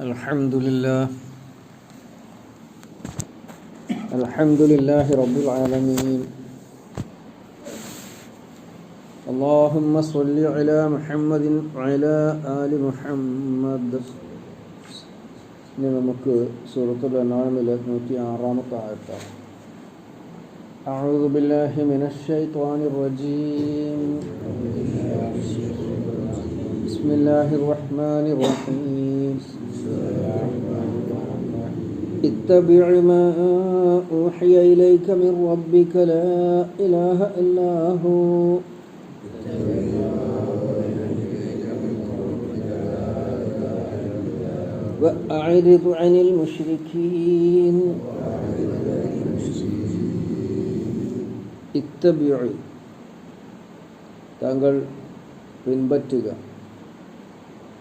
الحمد لله الحمد لله رب العالمين اللهم صل على محمد وعلى آل محمد ഇനി നമുക്ക് സൂറത്തുൽ അനാമിലെ നൂറ്റി ആറാമത്തെ ആയത്താണ് أعوذ بالله من الشيطان الرجيم بسم الله الرحمن الرحيم اتبع ما أوحي إليك من ربك لا إله إلا هو وأعرض عن المشركين ഇത്തബിഉ താങ്കൾ പിൻപറ്റുക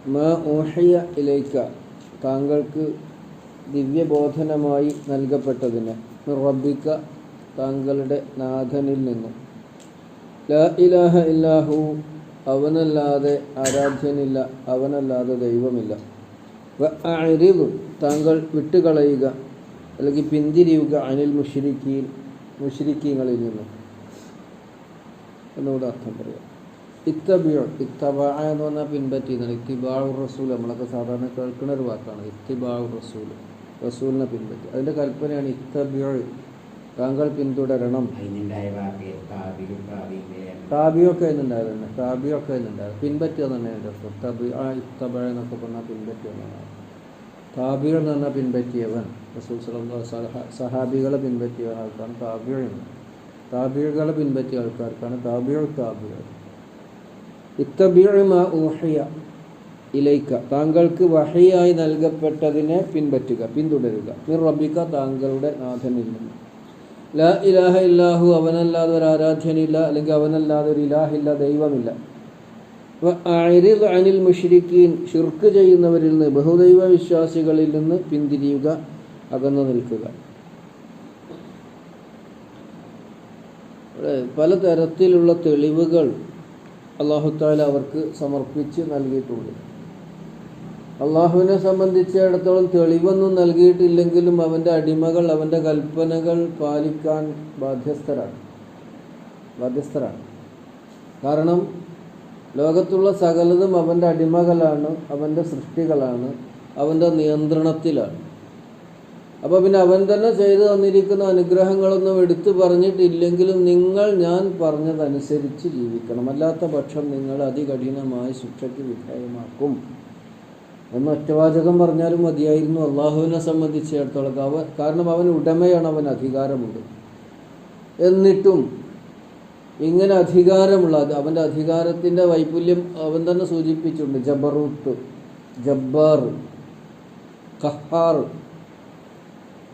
മാ ഊഹിയ ഇലൈക്ക. താങ്കൾക്ക് ദിവ്യബോധനമായി നൽകപ്പെട്ടതിന് റബ്ബിക്ക താങ്കളുടെ നാഥനിൽ നിന്നും. ലാ ഇലാഹ ഇല്ലാഹു അവനല്ലാതെ ആരാധ്യനില്ല അവനല്ലാതെ ദൈവമില്ല. വ താങ്കൾ വിട്ടുകളയുക അല്ലെങ്കിൽ പിന്തിരിയുക അനിൽ മുഷിരിക്കീൻ മുഷിരിക്കീങ്ങളിൽ നിന്നും. എന്നോട് അർത്ഥം പറയാം. ഇത്തബിയോ ഇത്തബ എന്ന് പറഞ്ഞാൽ പിൻപറ്റി എന്നാണ് ഇത്തിബാഉ റസൂൽ. നമ്മളൊക്കെ സാധാരണ കേൾക്കുന്ന ഒരു വാക്കാണ് ഇത്തിബാവു റസൂൽ. റസൂലിനെ പിൻപറ്റി. അതിന്റെ കൽപ്പനയാണ് ഇത്തബിയോ താങ്കൾ പിന്തുടരണം. താബിയൊക്കെ എന്നുണ്ടായത് തന്നെ താബിയൊക്കെ എന്നുണ്ടായത് പിൻപറ്റുക തന്നെയാണ് അർത്ഥം? തബി ആ ഇത്തബ എന്നൊക്കെ പറഞ്ഞാൽ പിൻപറ്റുക എന്നാണ്. താബിയ എന്ന് പറഞ്ഞാൽ പിൻപറ്റിയവൻ. റസൂൽ സലഹ സഹാബികളെ പിൻപറ്റിയ ആൾക്കാണ് താബിയ എന്ന്. താബിയകളെ പിൻപറ്റിയ ആൾക്കാർക്കാണ് താബിയ താബിയ ഊഹിയ ഇലൈക്ക. താങ്കൾക്ക് വഹിയായി നൽകപ്പെട്ടതിനെ പിൻപറ്റുക പിന്തുടരുക. മിർ റബിക്ക താങ്കളുടെ നാഥനിൽ നിന്ന്. ലാ ഇലാഹ ഇല്ലാഹു അവനല്ലാതെ ഒരു ആരാധ്യനില്ല അല്ലെങ്കിൽ അവനല്ലാതെ ഒരു ഇലാഹില്ല ദൈവമില്ല. അനിൽ മുഷിരിക്കീൻ ഷിർക്ക് ചെയ്യുന്നവരിൽ നിന്ന് ബഹുദൈവ വിശ്വാസികളിൽ നിന്ന് പിന്തിരിയുക അകന്നു നിൽക്കുക. പല തരത്തിലുള്ള തെളിവുകൾ അള്ളാഹുത്താല അവർക്ക് സമർപ്പിച്ച് നൽകിയിട്ടുണ്ട്. അള്ളാഹുവിനെ സംബന്ധിച്ചിടത്തോളം തെളിവൊന്നും നൽകിയിട്ടില്ലെങ്കിലും അവന്റെ അടിമകൾ അവന്റെ കൽപ്പനകൾ പാലിക്കാൻ ബാധ്യസ്ഥരാണ്. ബാധ്യസ്ഥരാണ്. കാരണം ലോകത്തുള്ള സകലതും അവന്റെ അടിമകളാണ് അവന്റെ സൃഷ്ടികളാണ് അവന്റെ നിയന്ത്രണത്തിലാണ്. അപ്പോൾ പിന്നെ അവൻ തന്നെ ചെയ്തു തന്നിരിക്കുന്ന അനുഗ്രഹങ്ങളൊന്നും എടുത്തു പറഞ്ഞിട്ടില്ലെങ്കിലും നിങ്ങൾ ഞാൻ പറഞ്ഞതനുസരിച്ച് ജീവിക്കണം. അല്ലാത്ത പക്ഷം നിങ്ങൾ അതികഠിനമായ ശിക്ഷയ്ക്ക് വിധേയമാക്കും. എന്ന് ഒറ്റവാചകം പറഞ്ഞാലും മതിയായിരുന്നു. അള്ളാഹുവിനെ സംബന്ധിച്ചിടത്തോളം അവ കാരണം അവൻ ഉടമയാണ് അവൻ അധികാരമുണ്ട്. എന്നിട്ടും ഇങ്ങനെ അധികാരമുള്ള അവന്റെ അധികാരത്തിന്റെ വൈപുല്യം അവൻ തന്നെ സൂചിപ്പിച്ചിട്ടുണ്ട്. ജബറൂത്ത് ജബ്ബാർ കഹാർ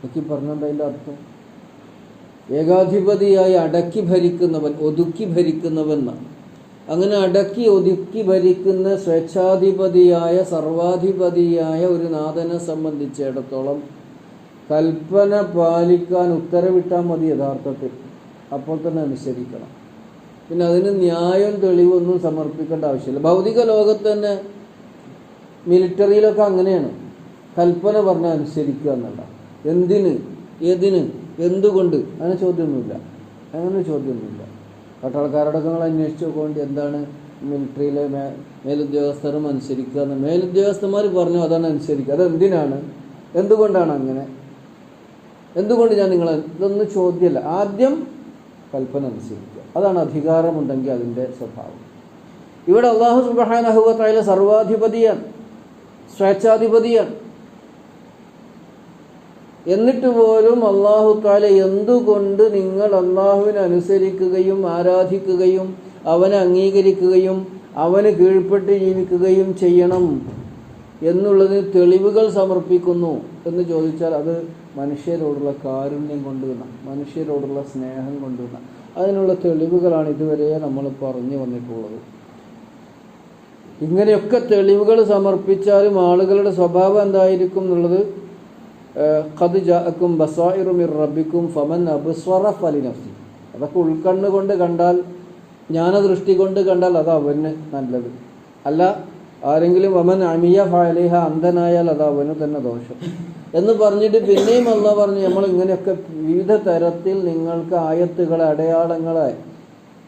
എന്നൊക്കെ പറഞ്ഞത് അതിന്റെ അർത്ഥം ഏകാധിപതിയായി അടക്കി ഭരിക്കുന്നവൻ ഒതുക്കി ഭരിക്കുന്നവൻ അങ്ങനെ അടക്കി ഒതുക്കി ഭരിക്കുന്ന സ്വേച്ഛാധിപതിയായ സർവാധിപതിയായ ഒരു നാഥനെ സംബന്ധിച്ചിടത്തോളം കൽപ്പന പാലിക്കാൻ ഉത്തരവിട്ടാൽ മതി യഥാർത്ഥത്തിൽ. അപ്പോൾ തന്നെ അനുസരിക്കണം. പിന്നെ അതിന് ന്യായം തെളിവൊന്നും സമർപ്പിക്കേണ്ട ആവശ്യമില്ല. ഭൗതിക ലോകത്ത് തന്നെ മിലിറ്ററിയിലൊക്കെ അങ്ങനെയാണ്. കൽപ്പന പറഞ്ഞാൽ അനുസരിക്കുക എന്നുള്ള എന്തിന് ഏതിന് എന്തുകൊണ്ട്? അങ്ങനെ ചോദ്യമൊന്നുമില്ല. അങ്ങനെ ചോദ്യമൊന്നുമില്ല. പട്ടാളക്കാരോടൊക്കെ നിങ്ങൾ നോക്കൊണ്ട് എന്താണ് മിലിറ്ററിയിലെ മേ മേലുദ്യോഗസ്ഥരും അനുസരിക്കുക എന്ന്. മേലുദ്യോഗസ്ഥന്മാർ പറഞ്ഞു അതാണ് അനുസരിക്കുക. അത് എന്തിനാണ് എന്തുകൊണ്ടാണ് അങ്ങനെ? എന്തുകൊണ്ട് ഞാൻ നിങ്ങളെ ഇതൊന്നും ചോദ്യമല്ല. ആദ്യം കൽപ്പന അനുസരിക്കുക. അതാണ് അധികാരമുണ്ടെങ്കിൽ അതിന്റെ സ്വഭാവം. ഇവിടെ അള്ളാഹു സുബാനഹുവത്തായ സർവാധിപതിയാണ് സ്വേച്ഛാധിപതിയാണ് എന്നിട്ട് പോലും അള്ളാഹു താല എന്തുകൊണ്ട് നിങ്ങൾ അള്ളാഹുവിനെ അനുസരിക്കുകയും ആരാധിക്കുകയും അവനെ അംഗീകരിക്കുകയും അവന് കീഴ്പ്പെട്ട് ജീവിക്കുകയും ചെയ്യണം എന്നുള്ളതിന് തെളിവുകൾ സമർപ്പിക്കുന്നു എന്ന് ചോദിച്ചാൽ അത് മനുഷ്യരോടുള്ള കാരുണ്യം കൊണ്ടുവന്ന മനുഷ്യരോടുള്ള സ്നേഹം കൊണ്ടുവന്ന. അതിനുള്ള തെളിവുകളാണ് ഇതുവരെ നമ്മൾ പറഞ്ഞു വന്നിട്ടുള്ളത്. ഇങ്ങനെയൊക്കെ തെളിവുകൾ സമർപ്പിച്ചാലും ആളുകളുടെ സ്വഭാവം എന്തായിരിക്കും എന്നുള്ളത് ഖദ് ജാഅക്കും ബസായിറു മിർ റബ്ബിക്കും ഫമൻ അബ്സ്വറ ഫലിനഫ്സി. അതൊക്കെ ഉൾക്കണ്ണ് കൊണ്ട് കണ്ടാൽ ജ്ഞാനദൃഷ്ടി കൊണ്ട് കണ്ടാൽ അത് അവന് നല്ലത്. അല്ല ആരെങ്കിലും വമൻ അമിയ ഫാലിഹ അന്ധനായാൽ അത് അവന് തന്നെ ദോഷം. എന്ന് പറഞ്ഞിട്ട് പിന്നെയും അല്ല പറഞ്ഞു നമ്മൾ ഇങ്ങനെയൊക്കെ വിവിധ തരത്തിൽ നിങ്ങൾക്ക് ആയത്തുകളെ അടയാളങ്ങളെ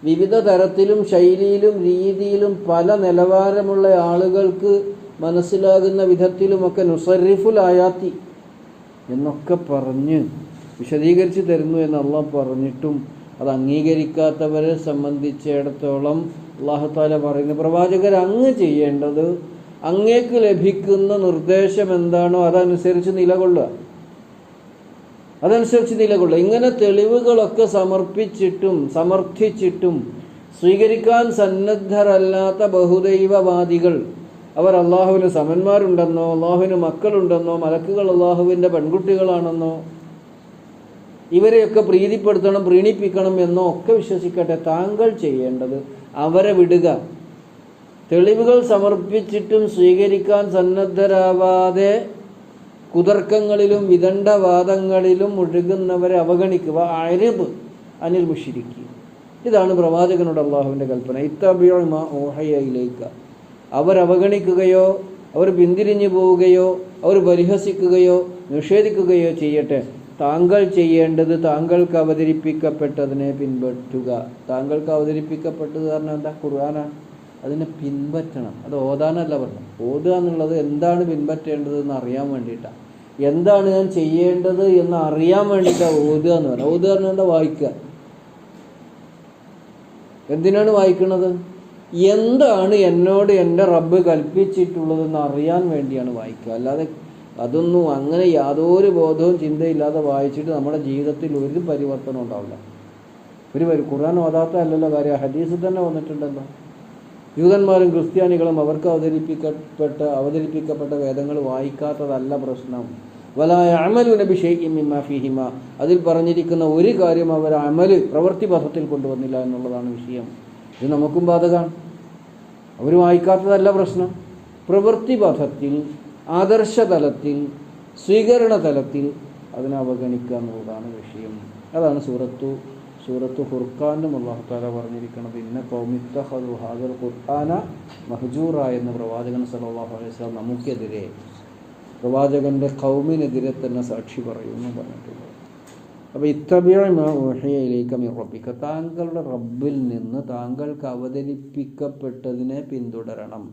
വിവിധ തരത്തിലും ശൈലിയിലും രീതിയിലും പല നിലവാരമുള്ള ആളുകൾക്ക് മനസ്സിലാകുന്ന വിധത്തിലുമൊക്കെ നുസറിഫുൽ ആയാത്തി എന്നൊക്കെ പറഞ്ഞ് വിശദീകരിച്ച് തരുന്നു എന്ന് അള്ളാഹ് പറഞ്ഞിട്ടും അത് അംഗീകരിക്കാത്തവരെ സംബന്ധിച്ചിടത്തോളം അള്ളാഹുത്താല പറയുന്നു പ്രവാചകർ അങ്ങ് ചെയ്യേണ്ടത് അങ്ങേക്ക് ലഭിക്കുന്ന നിർദ്ദേശം എന്താണോ അതനുസരിച്ച് നിലകൊള്ളുക. അതനുസരിച്ച് നിലകൊള്ളുക. ഇങ്ങനെ തെളിവുകളൊക്കെ സമർപ്പിച്ചിട്ടും സമർത്ഥിച്ചിട്ടും സ്വീകരിക്കാൻ സന്നദ്ധരല്ലാത്ത ബഹുദൈവവാദികൾ അവർ അള്ളാഹുവിന് സമന്മാരുണ്ടെന്നോ അള്ളാഹുവിന് മക്കളുണ്ടെന്നോ മലക്കുകൾ അള്ളാഹുവിന്റെ പെൺകുട്ടികളാണെന്നോ ഇവരെയൊക്കെ പ്രീതിപ്പെടുത്തണം പ്രീണിപ്പിക്കണം എന്നോ ഒക്കെ വിശ്വസിക്കട്ടെ താങ്കൾ ചെയ്യേണ്ടത് അവരെ വിടുക. തെളിവുകൾ സമർപ്പിച്ചിട്ടും സ്വീകരിക്കാൻ സന്നദ്ധരാവാതെ കുതർക്കങ്ങളിലും വിദണ്ഡവാദങ്ങളിലും മുഴുകുന്നവരെ അവഗണിക്കുക അരിബ് അനിൽ മുഷിരിക്കുക ഇതാണ് പ്രവാചകനോട് അള്ളാഹുവിന്റെ കൽപ്പന. ഇത്തബിയോ മാ ഓഹയയിലേക്ക് അവർ പിന്തിരിഞ്ഞു പോവുകയോ അവർ പരിഹസിക്കുകയോ നിഷേധിക്കുകയോ ചെയ്യട്ടെ. താങ്കൾ ചെയ്യേണ്ടത് താങ്കൾക്ക് അവതരിപ്പിക്കപ്പെട്ടതിനെ പിൻപറ്റുക. താങ്കൾക്ക് അവതരിപ്പിക്കപ്പെട്ടത് കാരണം എന്താ? ഖുർആനാണ്. അതിനെ പിൻപറ്റണം. അത് ഓതാനല്ല പറഞ്ഞു ഓതുക എന്നുള്ളത് എന്താണ് പിൻപറ്റേണ്ടത് എന്ന് അറിയാൻ വേണ്ടിയിട്ടാണ് എന്താണ് ഞാൻ ചെയ്യേണ്ടത് എന്ന് അറിയാൻ വേണ്ടിയിട്ടാണ് ഓതുക എന്ന് പറഞ്ഞാൽ ഓതുക എന്താ വായിക്കുക? എന്തിനാണ് വായിക്കുന്നത്? എന്താണ് എന്നോട് എന്റെ റബ്ബ് കൽപ്പിച്ചിട്ടുള്ളതെന്ന് അറിയാൻ വേണ്ടിയാണ് വായിക്കുക. അല്ലാതെ അതൊന്നും അങ്ങനെ യാതൊരു ബോധവും ചിന്തയില്ലാതെ വായിച്ചിട്ട് നമ്മുടെ ജീവിതത്തിൽ ഒരു പരിവർത്തനം ഉണ്ടാവില്ല. ഒരു പരി ഖുർആൻ ഓതാത്ത അല്ലല്ലോ കാര്യം. ഹദീസ് തന്നെ വന്നിട്ടുണ്ടല്ലോ. യൂതന്മാരും ക്രിസ്ത്യാനികളും അവർക്ക് അവതരിപ്പിക്കപ്പെട്ട അവതരിപ്പിക്കപ്പെട്ട വേദങ്ങൾ വായിക്കാത്തതല്ല പ്രശ്നം. വലായ അമലു നബി ഫിഹിമ. അതിൽ പറഞ്ഞിരിക്കുന്ന ഒരു കാര്യം അവർ അമൽ പ്രവൃത്തി പഥത്തിൽ കൊണ്ടുവന്നില്ല എന്നുള്ളതാണ് വിഷയം. ഇത് നമുക്കും ബാധകമാണ്. അവർ വായിക്കാത്തതല്ല പ്രശ്നം. പ്രവൃത്തിപഥത്തിൽ പഥത്തിൽ ആദർശ തലത്തിൽ സ്വീകരണ തലത്തിൽ അതിനെ അവഗണിക്കുക എന്നുള്ളതാണ് വിഷയം. അതാണ് സൂറത്തു സൂറത്ത് ഖുർഖാനും അള്ളാഹുത്താല പറഞ്ഞിരിക്കുന്നത് ഇന്ന കൗമിത്തഹദു ഹാദർ ഖുർഖാന മഹജൂറ എന്ന പ്രവാചകൻ സലാഹു അലൈഹി സ്വലാം നമുക്കെതിരെ പ്രവാചകന്റെ കൗമിനെതിരെ തന്നെ സാക്ഷി പറയുന്നു പറഞ്ഞിട്ടുള്ളത് അപ്പോൾ ഇത്തബിയയിലേക്ക് റബിക്ക താങ്കളുടെ റബ്ബിൽ നിന്ന് താങ്കൾക്ക് അവതരിപ്പിക്കപ്പെട്ടതിനെ പിന്തുടരണം.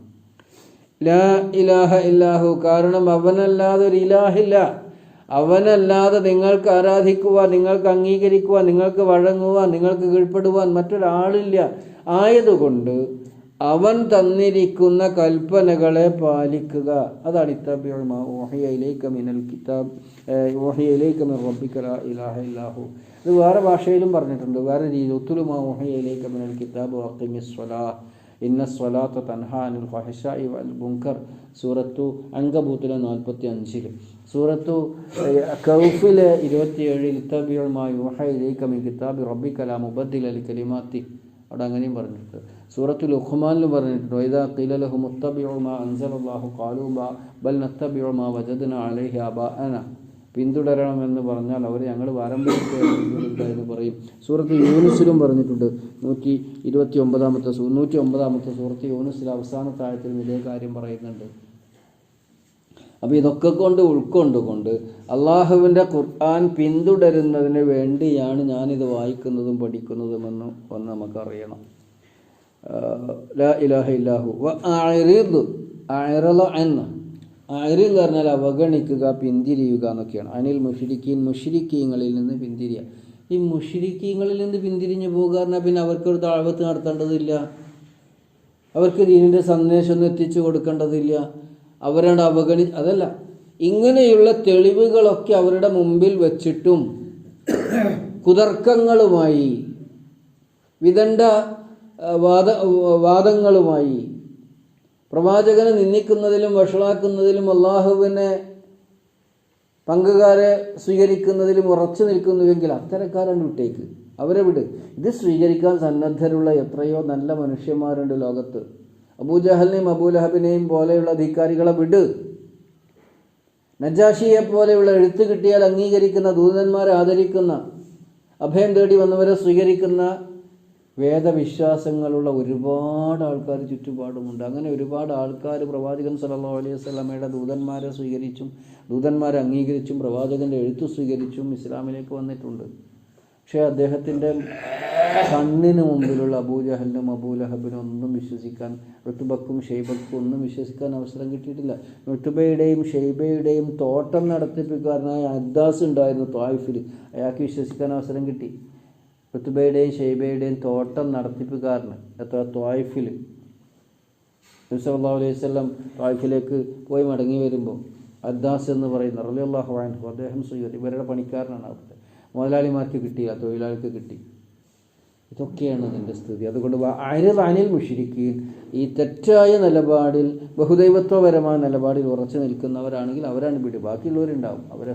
ലാ ഇലാഹ ഇല്ലാഹു. കാരണം അവനല്ലാതെ ഒരു ഇലാഹില്ല. അവനല്ലാതെ നിങ്ങൾക്ക് ആരാധിക്കുവാൻ നിങ്ങൾക്ക് അംഗീകരിക്കുവാൻ നിങ്ങൾക്ക് വഴങ്ങുവാൻ നിങ്ങൾക്ക് കീഴ്പ്പെടുവാൻ മറ്റൊരാളില്ല. ആയതുകൊണ്ട് അവൻ തന്നിരിക്കുന്ന കൽപ്പനകളെ പാലിക്കുക. അതാണ് ഇത്തബിയുമ ഓഹിയയിലേക്ക് മിനൽ കിതാബ് ഓഹിയയിലേക്ക് മിൻ റബ്ബിക്ക ലാ ഇലാഹ ഇല്ലാഹു ഇത് വേറെ ഭാഷയിലും പറഞ്ഞിട്ടുണ്ട്. വേറെ രീതി ഒത്തുലുമാ കിതാബ് ഇന്ന സ്വലാത്ത തൻഹാനുൽ ഫഹഷ വൽ ബുങ്കർ സൂറത്തു അങ്കബൂത്തിലെ നാൽപ്പത്തി അഞ്ചിൽ സൂറത്തു കൗഫിലെ ഇരുപത്തിയേഴിൽ ഇത്തബിയുമായി യൂഹയിലേക്ക് മിൻ കിതാബ് റബ്ബി കലാം മുബദ്ദിൽ അലി കലിമാത്തി അവിടെ അങ്ങനെയും പറഞ്ഞിട്ടുണ്ട്. സൂറത്തു ഉഖ്മാനിൽ പറഞ്ഞിട്ടുണ്ട് വൈദാ ഖീല ലഹു മുത്തബിഉ മാ അൻസലല്ലാഹു ഖാലു ബാ ബൽ നത്തബിഉ മാ വജദ്ന അലൈഹി ആബാഅന പിന്തുടരണമെന്ന് പറഞ്ഞാൽ അവർ ഞങ്ങൾ പാരമ്പര്യത്തെ പറയും. സൂറത്ത് യൂനുസിലും പറഞ്ഞിട്ടുണ്ട് നൂറ്റി ഇരുപത്തി ഒമ്പതാമത്തെ നൂറ്റി ഒമ്പതാമത്തെ സൂറത്ത് യൂനുസിൽ അവസാനത്തെ ആഴത്തിലും ഇതേ കാര്യം പറയുന്നുണ്ട്. അപ്പോൾ ഇതൊക്കെ കൊണ്ട് ഉൾക്കൊണ്ടുകൊണ്ട് അള്ളാഹുവിന്റെ ഖുർആൻ പിന്തുടരുന്നതിന് വേണ്ടിയാണ് ഞാനിത് വായിക്കുന്നതും പഠിക്കുന്നതുമെന്ന് ഒന്ന് നമുക്കറിയണം. ലാ ഇലാഹ ഇല്ലാഹു. അന്ന അഅ്റിദ് എന്ന് പറഞ്ഞാൽ അവഗണിക്കുക പിന്തിരിയുക എന്നൊക്കെയാണ്. അനിൽ മുഷിരിക്കീൻ മുഷിരിക്കീങ്ങളിൽ നിന്ന് പിന്തിരിയുക ഈ മുഷിരിക്കീങ്ങളിൽ നിന്ന് പിന്തിരിഞ്ഞു പോകുക പറഞ്ഞാൽ പിന്നെ അവർക്കൊരു താഴ്വത്ത് നടത്തേണ്ടതില്ല. അവർക്ക് ദീനിന്റെ സന്ദേശമൊന്നും എത്തിച്ചു കൊടുക്കേണ്ടതില്ല. അവരുടെ അവഗണി അതല്ല. ഇങ്ങനെയുള്ള തെളിവുകളൊക്കെ അവരുടെ മുമ്പിൽ വച്ചിട്ടും കുതർക്കങ്ങളുമായി വിദണ്ഡ വാദ വാദങ്ങളുമായി പ്രവാചകനെ നിന്ദിക്കുന്നതിലും വഷളാക്കുന്നതിലും അള്ളാഹുവിനെ പങ്കുകാരെ സ്വീകരിക്കുന്നതിലും ഉറച്ചു നിൽക്കുന്നുവെങ്കിൽ അത്തരക്കാരാണ് വിട്ടേക്ക്. അവരെ വിട്. ഇത് സ്വീകരിക്കാൻ സന്നദ്ധരുള്ള എത്രയോ നല്ല മനുഷ്യന്മാരുണ്ട് ലോകത്ത്. അബൂജഹലിനെയും അബൂലഹബിനെയും പോലെയുള്ള അധികാരികളെ വിട്. നജാഷിയെ പോലെയുള്ള എഴുത്ത് കിട്ടിയാൽ അംഗീകരിക്കുന്ന ദൂതന്മാരെ ആദരിക്കുന്ന അഭയം തേടി വന്നവരെ സ്വീകരിക്കുന്ന വേദവിശ്വാസങ്ങളുള്ള ഒരുപാട് ആൾക്കാർ ചുറ്റുപാടുമുണ്ട്. അങ്ങനെ ഒരുപാട് ആൾക്കാർ പ്രവാചകൻ സല്ലല്ലാഹു അലൈഹി വസല്ലമയുടെ ദൂതന്മാരെ സ്വീകരിച്ചും ദൂതന്മാരെ അംഗീകരിച്ചും പ്രവാചകന്റെ എഴുത്ത് സ്വീകരിച്ചും ഇസ്ലാമിലേക്ക് വന്നിട്ടുണ്ട്. പക്ഷേ അദ്ദേഹത്തിന്റെ കണ്ണിന് മുമ്പിലുള്ള അബൂജഹലിനും അബൂലഹബിനും ഒന്നും വിശ്വസിക്കാൻ ഋത്തുബക്കും ഷെയ്ബക്കും ഒന്നും വിശ്വസിക്കാൻ അവസരം കിട്ടിയിട്ടില്ല. ഋത്തുബയുടെയും ഷെയ്ബയുടെയും തോട്ടം നടത്തിപ്പിക്കാരനായ അദ്ദാസ് ഉണ്ടായിരുന്നു ത്വായിഫിൽ അയാൾക്ക് വിശ്വസിക്കാൻ അവസരം കിട്ടി. ഋത്തുബയുടെയും ഷെയ്ബയുടെയും തോട്ടം നടത്തിപ്പിക്കാരന് എത്ര ത്വായിഫിൽ നബ്സല്ലാ അലൈഹി സ്വലം ത്വായിഫിലേക്ക് പോയി മടങ്ങി വരുമ്പോൾ അദ്ദാസ് എന്ന് പറയുന്ന റലിയുള്ള അദ്ദേഹം സ്വീകരി ഇവരുടെ പണിക്കാരനാണ് അവിടുത്തെ. മുതലാളിമാർക്ക് കിട്ടിയില്ല തൊഴിലാളിക്ക് കിട്ടി. ഇതൊക്കെയാണ് അതിന്റെ സ്ഥിതി. അതുകൊണ്ട് അരിൽ അനിൽ മുഷിരിക്കീൻ ഈ തെറ്റായ നിലപാടിൽ ബഹുദൈവത്വപരമായ നിലപാടിൽ ഉറച്ചു നിൽക്കുന്നവരാണെങ്കിൽ അവരാണ് പിടി ബാക്കിയുള്ളവരുണ്ടാവും. അവരെ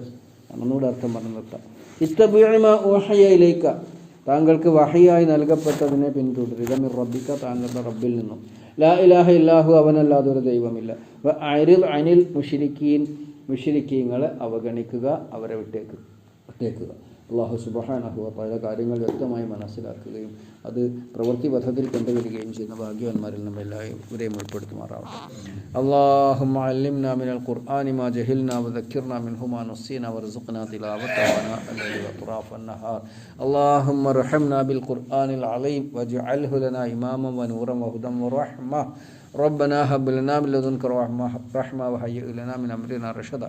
ഒന്നുകൂടെ അർത്ഥം പറഞ്ഞു നിർത്താം. ഇത്തബിയമ ഊഹയയിലേക്ക് താങ്കൾക്ക് വഹയായി നൽകപ്പെട്ടതിനെ പിന്തുടരുക. മിർ റബ്ബിക്ക താങ്കളുടെ റബ്ബിൽ നിന്നും. ലാ ഇലാഹ ഇല്ലാഹു അവനല്ലാതെ ഒരു ദൈവമില്ല. അരിൽ അനിൽ മുഷിരിക്കീൻ മുഷിരിക്കീങ്ങളെ അവഗണിക്കുക അവരെ വിട്ടേക്ക് വിട്ടേക്കുക. അള്ളാഹു സുബഹാനഹു പല കാര്യങ്ങൾ വ്യക്തമായി മനസ്സിലാക്കുകയും അത് പ്രവൃത്തി പഥത്തിൽ കൊണ്ടുവരികയും ചെയ്യുന്ന ഭാഗ്യവാന്മാരിൽ നമ്മൾ എല്ലാവരെയും ഉൾപ്പെടുത്തുമാറാവട്ടെ അള്ളാഹു അല്ലിംന മിൻ അൽ ഖുർആനി മാ ജഹിൽന വദക്കിർന മിൻഹു മാ നസീന വർസുഖ്ന തിലാവത്തഹന الليل وأطراف النهار اللهم ارحمنا بالقرآن العظيم واجعله لنا إماما ونورا وهدى ورحمة ربنا هب لنا من لدنك رحمة رحمة وهيئ لنا من أمرنا رشدا